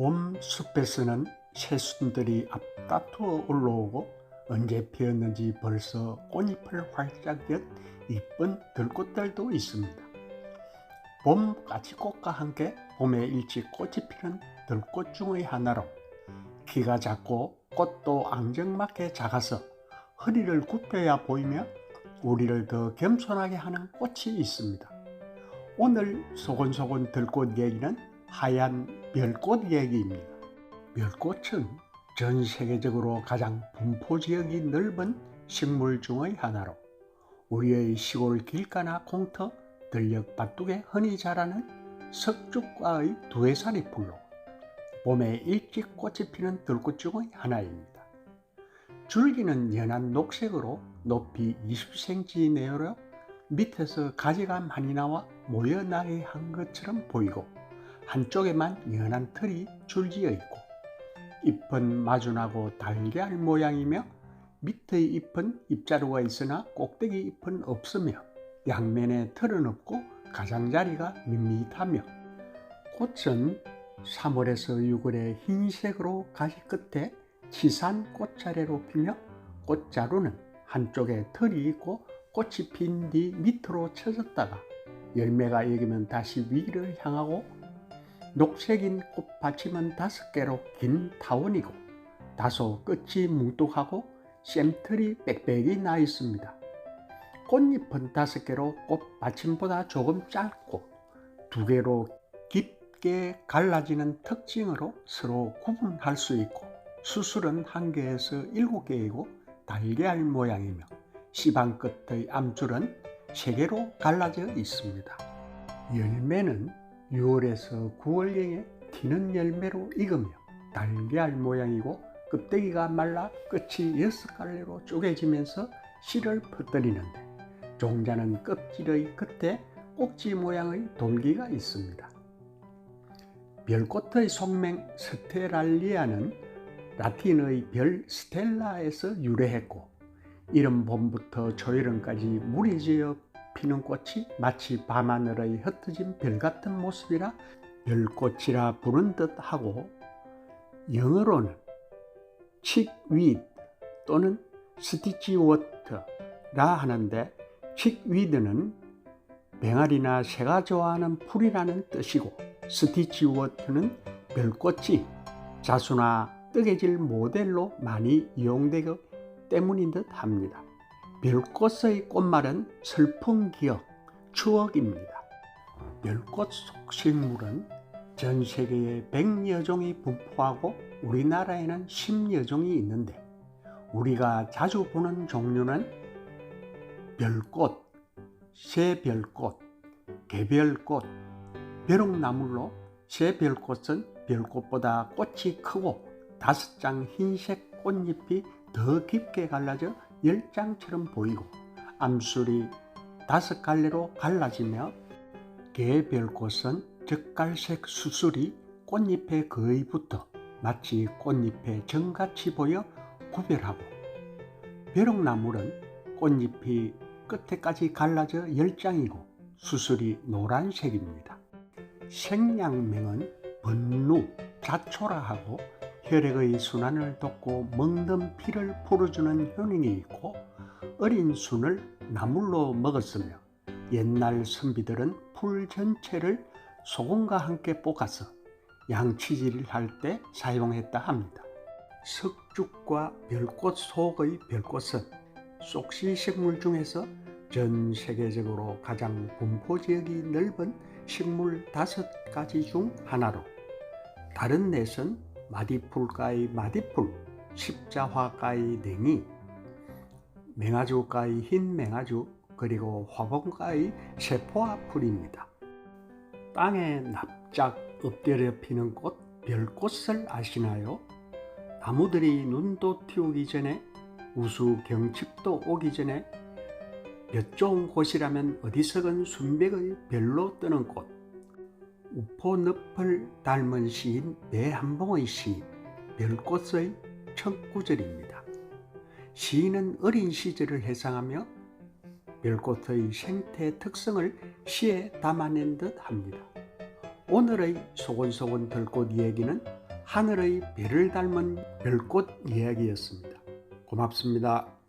봄 숲에서는 새순들이 앞다투어 올라오고 언제 피었는지 벌써 꽃잎을 활짝 연 이쁜 들꽃들도 있습니다. 봄 까치꽃과 함께 봄에 일찍 꽃이 피는 들꽃 중의 하나로 키가 작고 꽃도 앙증맞게 작아서 허리를 굽혀야 보이며 우리를 더 겸손하게 하는 꽃이 있습니다. 오늘 소곤소곤 들꽃 얘기는 하얀 별꽃 얘기입니다. 별꽃은 전 세계적으로 가장 분포 지역이 넓은 식물 중의 하나로 우리의 시골 길가나 공터, 들녘 밭둑에 흔히 자라는 석죽과의 두해살이 풀로 봄에 일찍 꽃이 피는 들꽃 중의 하나입니다. 줄기는 연한 녹색으로 높이 20cm 내외로 밑에서 가지가 많이 나와 모여나게 한 것처럼 보이고 한쪽에만 연한 털이 줄지어 있고 잎은 마주나고 달걀 모양이며 밑의 잎은 잎자루가 있으나 꼭대기 잎은 없으며 양면에 털은 없고 가장자리가 밋밋하며 꽃은 3월에서 6월에 흰색으로 가시 끝에 치산 꽃차례로 피며 꽃자루는 한쪽에 털이 있고 꽃이 핀 뒤 밑으로 쳐졌다가 열매가 익으면 다시 위를 향하고 녹색인 꽃받침은 다섯 개로 긴 타원이고 다소 끝이 뭉뚝하고 샘틀이 빽빽이 나 있습니다. 꽃잎은 다섯 개로 꽃받침보다 조금 짧고 두 개로 깊게 갈라지는 특징으로 서로 구분할 수 있고 수술은 한 개에서 일곱 개이고 달걀 모양이며 시방 끝의 암줄은 세 개로 갈라져 있습니다. 열매는 6월에서 9월경에 튀는 열매로 익으며 달걀 모양이고 껍데기가 말라 끝이 여섯 갈래로 쪼개지면서 씨를 퍼뜨리는데 종자는 껍질의 끝에 꼭지 모양의 돌기가 있습니다. 별꽃의 속명 스테랄리아는 라틴의 별 스텔라에서 유래했고 이른 봄부터 초여름까지 물이 지어 피는 꽃이 마치 밤하늘의 흩어진 별 같은 모습이라 별꽃이라 부른 듯 하고 영어로는 칙윗 또는 스티치워터라 하는데 칙위드는 뱅아리나 새가 좋아하는 풀이라는 뜻이고 스티치워터는 별꽃이 자수나 뜨개질 모델로 많이 이용되기 때문인 듯 합니다. 별꽃의 꽃말은 슬픈 기억, 추억입니다. 별꽃 속식물은 전 세계에 100여 종이 분포하고 우리나라에는 10여 종이 있는데 우리가 자주 보는 종류는 별꽃, 새별꽃, 개별꽃, 벼룩나물로 새별꽃은 별꽃보다 꽃이 크고 다섯 장 흰색 꽃잎이 더 깊게 갈라져 열 장처럼 보이고 암술이 다섯 갈래로 갈라지며 개별꽃은 젓갈색 수술이 꽃잎에 거의 붙어 마치 꽃잎에 정같이 보여 구별하고 벼룩나물은 꽃잎이 끝에까지 갈라져 열장이고 수술이 노란색입니다. 생양명은 번루, 자초라 하고 혈액의 순환을 돕고 먹는 피를 풀어주는 효능이 있고 어린 순을 나물로 먹었으며 옛날 선비들은 풀 전체를 소금과 함께 볶아서 양치질을 할 때 사용했다 합니다. 석죽과 별꽃 속의 별꽃은 쏙시 식물 중에서 전 세계적으로 가장 분포 지역이 넓은 식물 다섯 가지 중 하나로 다른 넷은 마디풀가의 마디풀, 십자화가의 냉이, 맹아주가의 흰 맹아주, 그리고 화분가의 세포화풀입니다. 땅에 납작 엎드려 피는 꽃, 별꽃을 아시나요? 나무들이 눈도 띄우기 전에 우수 경칩도 오기 전에 몇 좋은 곳이라면 어디서건 순백의 별로 뜨는 꽃 우포늪을 닮은 시인 배한봉의 시 별꽃의 첫 구절입니다. 시인은 어린 시절을 해상하며 별꽃의 생태 특성을 시에 담아낸 듯 합니다. 오늘의 소곤소곤 들꽃 이야기는 하늘의 별을 닮은 별꽃 이야기였습니다. 고맙습니다.